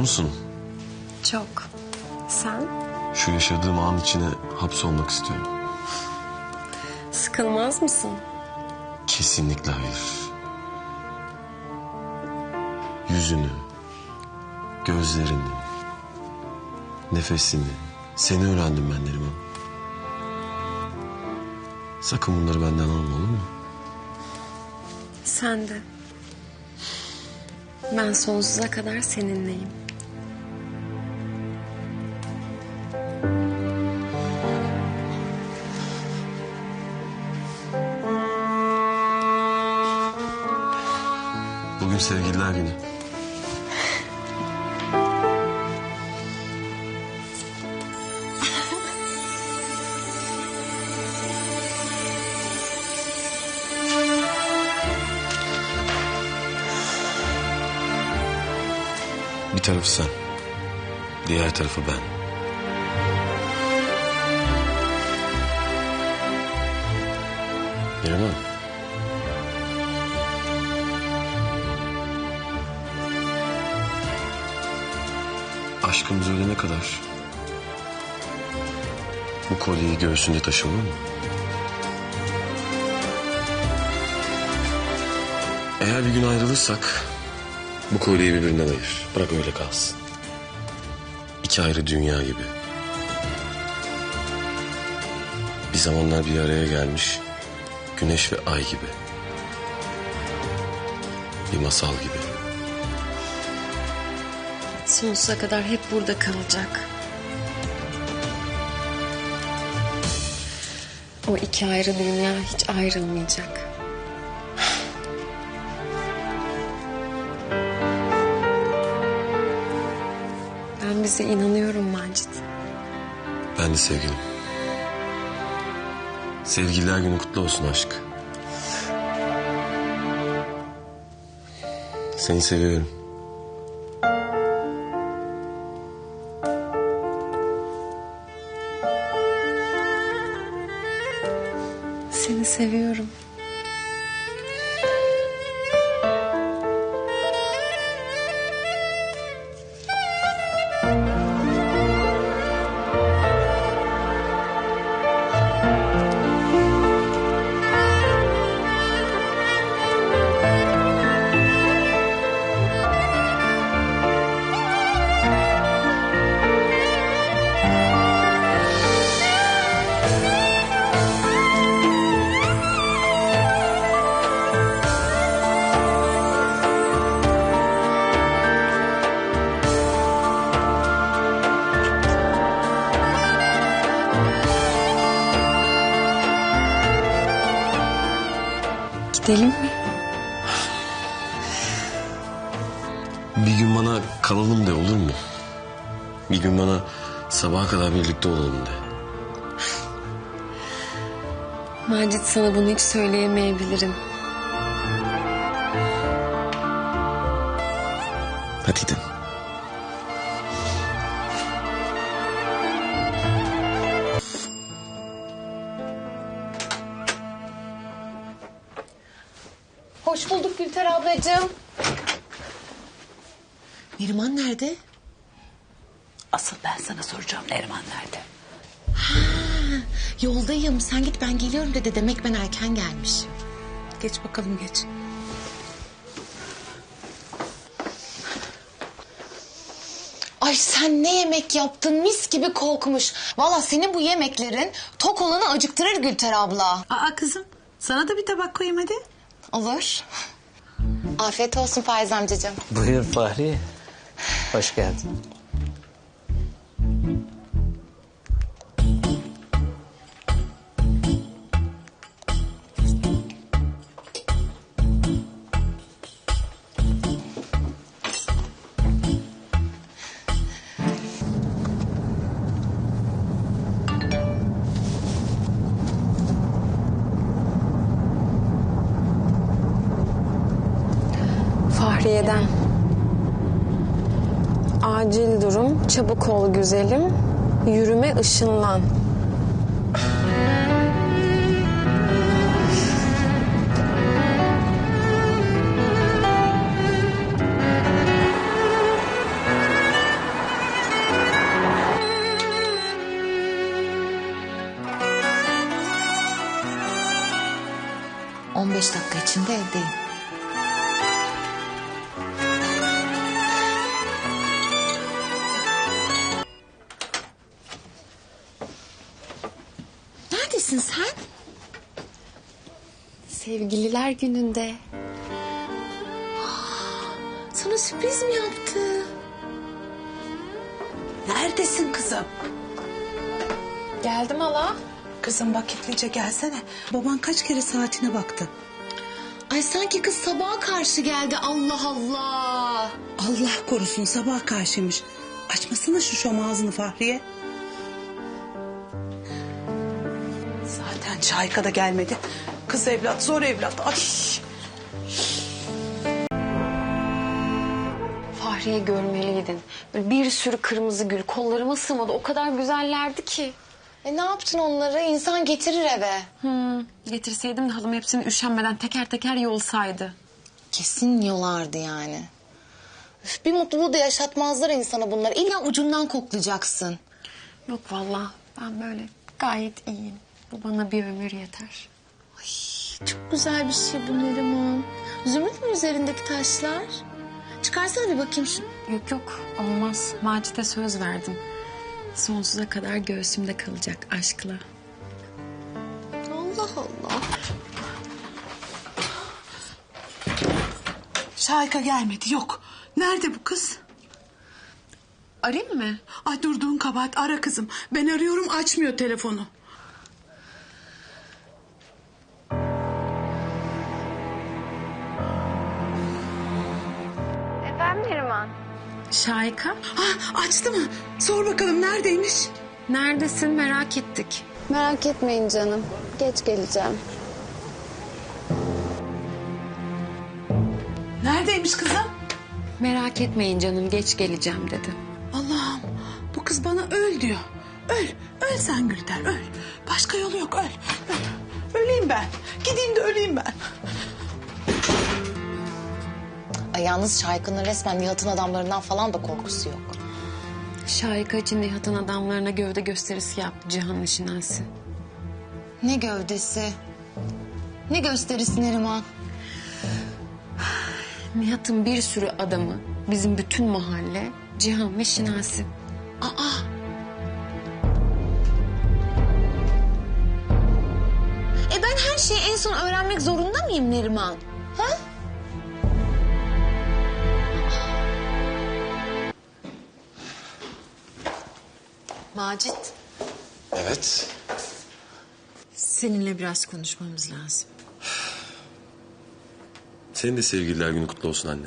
musun? Çok. Sen? Şu yaşadığım an içine hapsolmak istiyorum. Sıkılmaz mısın? Kesinlikle hayır. Yüzünü, gözlerini, nefesini, seni öğrendim ben Neriman. Sakın bunları benden alma olur mu? Sen de. Ben sonsuza kadar seninleyim. Bugün sevgililer günü. Bir tarafı sen, diğer tarafı ben. Neriman. Aşkımız ölene kadar bu kolyeyi göğsünde taşı olur mu? Eğer bir gün ayrılırsak bu kolyeyi birbirinden ayır. Bırak öyle kalsın. İki ayrı dünya gibi. Bir zamanlar bir araya gelmiş güneş ve ay gibi. Bir masal gibi. Sonsuza kadar hep burada kalacak. O iki ayrı dünya hiç ayrılmayacak. Ben bize inanıyorum Macit. Ben de sevgilim. Sevgililer günü kutlu olsun aşk. Seni seviyorum. Seni seviyorum. Gidelim mi? Bir gün bana kalalım de olur mu? Bir gün bana sabaha kadar birlikte olalım de. Macit sana bunu hiç söyleyemeyebilirim. Hadi gidelim. Hoş bulduk Gülter ablacığım. Neriman nerede? Asıl ben sana soracağım Neriman nerede? Yoldayım. Sen git ben geliyorum dedi. Demek ben erken gelmişim. Geç bakalım geç. Ay sen ne yemek yaptın mis gibi kokmuş. Valla senin bu yemeklerin tok olanı acıktırır Gülter abla. Aa kızım sana da bir tabak koyayım hadi. Olur. Afiyet olsun Faiz amcacığım. Buyur Fahri. Hoş geldin. Mahfiye'den. Acil durum, çabuk ol güzelim, yürüme ışınlan. ...15 dakika içinde evdeyim. Neredesin sen? Sevgililer gününde. Sana sürpriz mi yaptı? Neredesin kızım? Geldim hala. Kızım vakitlice gelsene. Baban kaç kere saatine baktı. Ay sanki kız sabaha karşı geldi Allah Allah. Allah korusun sabah karşıymış. Açmasana şu şom ağzını Fahriye. Şahika da gelmedi. Kız evlat zor evlat. Ay. Fahriye görmeliydin. Böyle bir sürü kırmızı gül kollarıma sığmadı. O kadar güzellerdi ki. E ne yaptın onları? İnsan getirir eve. Hmm, getirseydim de halam hepsini üşenmeden teker teker yolsaydı. Kesin yolardı yani. Üf, bir mutluluğu da yaşatmazlar insana bunları. İlla ucundan koklayacaksın. Yok vallahi ben böyle gayet iyiyim. Bu bana bir ömür yeter. Çok güzel bir şey bu Neriman. Zümrüt mü üzerindeki taşlar? Çıkarsana bir bakayım şunu. Yok yok olmaz. Macit'e söz verdim. Sonsuza kadar göğsümde kalacak aşkla. Allah Allah. Şahika gelmedi yok. Nerede bu kız? Arayayım mı? Ay durduğun kabahat ara kızım. Ben arıyorum açmıyor telefonu. Şayka Ha açtı mı? Sor bakalım neredeymiş? neredesin merak ettik. Merak etmeyin canım. Geç geleceğim. Neredeymiş kızım? Merak etmeyin canım geç geleceğim dedi. Allah'ım bu kız bana öl diyor. Öl, öl sen Gülter öl. Başka yolu yok öl, öl. Öleyim ben. Gideyim de öleyim ben. Ay yalnız Şaykın'ın resmen Nihat'ın adamlarından falan da korkusu yok. Şayka için Nihat'ın adamlarına gövde gösterisi yaptı Cihan Nişinasi. Ne gövdesi. Ne gösterisi Neriman. Nihat'ın bir sürü adamı, bizim bütün mahalle, Cihan ve Şinasi. Aa. E ben her şeyi en son öğrenmek zorunda mıyım Neriman? Macit, Evet. seninle biraz konuşmamız lazım. Senin de sevgililer günü kutlu olsun anne.